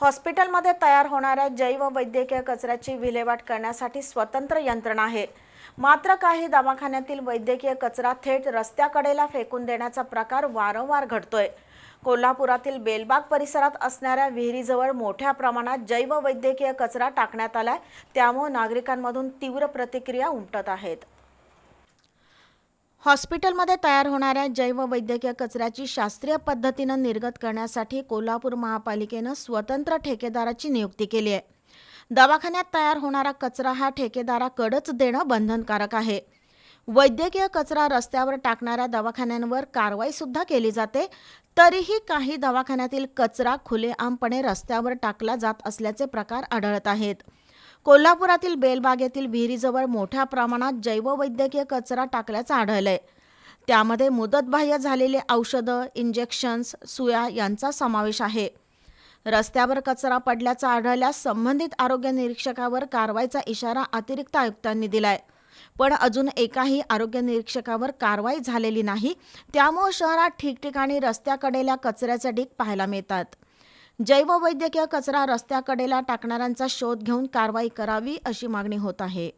हॉस्पिटलमध्ये तयार होणाऱ्या जैववैद्यकीय कचऱ्याची विल्हेवाट करण्यासाठी स्वतंत्र यंत्रणा आहे. मात्र काही दवाखान्यातील वैद्यकीय कचरा थेट रस्त्याकडेला फेकून देण्याचा प्रकार वारंवार घडतोय. कोल्हापुरातील बेलबाग परिसरात असणाऱ्या विहिरीजवळ मोठ्या प्रमाणात जैववैद्यकीय कचरा टाकण्यात आलाय. त्यामुळे नागरिकांमधून तीव्र प्रतिक्रिया उमटत आहेत. हॉस्पिटलमध्ये तयार होणाऱ्या जैववैद्यकीय कचऱ्याची शास्त्रीय पद्धतीनं निर्गत करण्यासाठी कोल्हापूर महापालिकेनं स्वतंत्र ठेकेदाराची नियुक्ती केली आहे. दवाखान्यात तयार होणारा कचरा हा ठेकेदाराकडंच देणं बंधनकारक आहे. वैद्यकीय कचरा रस्त्यावर टाकणाऱ्या दवाखान्यांवर कारवाईसुद्धा केली जाते. तरीही काही दवाखान्यातील कचरा खुलेआमपणे रस्त्यावर टाकला जात असल्याचे प्रकार आढळत आहेत. कोल्हापुरातील बेलबागेतील विहिरीजवळ मोठ्या प्रमाणात जैववैद्यकीय कचरा टाकल्याचं आढळलंय. त्यामध्ये मुदतबाह्य झालेले औषधं इंजेक्शन्स सुया यांचा समावेश आहे. रस्त्यावर कचरा पडल्याचं आढळल्यास संबंधित आरोग्य निरीक्षकावर कारवाईचा इशारा अतिरिक्त आयुक्तांनी दिलाय. पण अजून एकाही आरोग्य निरीक्षकावर कारवाई झालेली नाही. त्यामुळे शहरात ठिकठिकाणी रस्त्याकडेल्या कचऱ्याचे ढीग पाहायला मिळतात. जैववैद्यकीय कचरा रस्त्याकडेला टाकणाऱ्यांचा शोध घेऊन कारवाई करावी अशी मागणी होत आहे.